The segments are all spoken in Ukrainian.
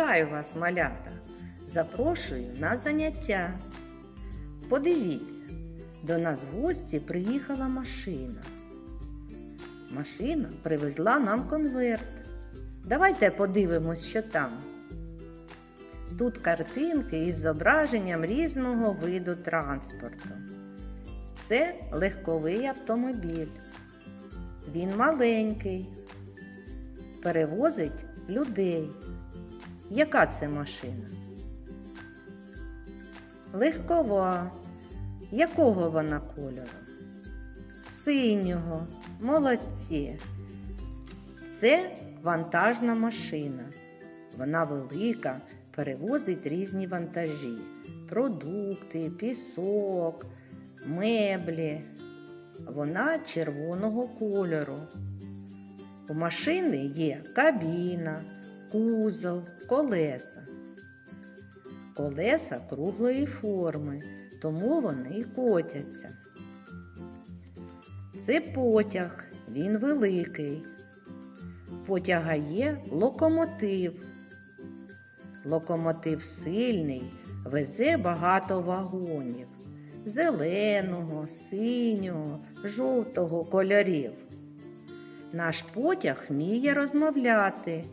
Вітаю вас, малята! Запрошую на заняття. Подивіться, до нас в гості приїхала машина. Машина привезла нам конверт. Давайте подивимось, що там. Тут картинки із зображенням різного виду транспорту. Це легковий автомобіль. Він маленький, перевозить людей. Яка це машина? Легкова. Якого вона кольору? Синього. Молодці. Це вантажна машина. Вона велика, перевозить різні вантажі, продукти, пісок, меблі. Вона червоного кольору. У машини є кабіна, кузов, колеса. Колеса круглої форми, тому вони і котяться. Це потяг, він великий. Потяга є локомотив. Локомотив сильний, везе багато вагонів зеленого, синього, жовтого кольорів. Наш потяг вміє розмовляти.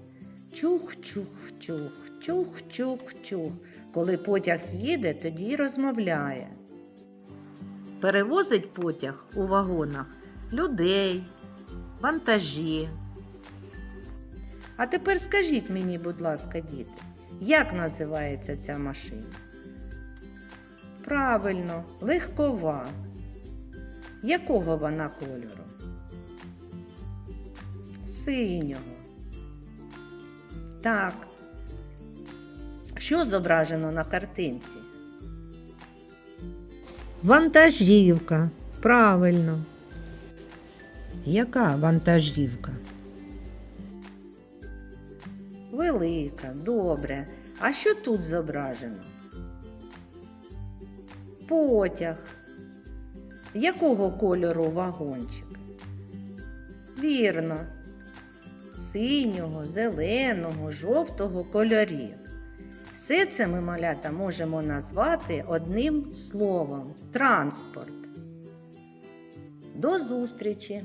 Чух-чух-чух, чух-чух-чух. Коли потяг їде, тоді розмовляє. Перевозить потяг у вагонах людей, вантажі. А тепер скажіть мені, будь ласка, діти, як називається ця машина? Правильно, легкова. Якого вона кольору? Синього. Так. Що зображено на картинці? Вантажівка. Правильно. Яка вантажівка? Велика, добре. А що тут зображено? Потяг. Якого кольору вагончик? Вірно. Синього, зеленого, жовтого кольорів. Все це ми малята можемо назвати одним словом транспорт. До зустрічі!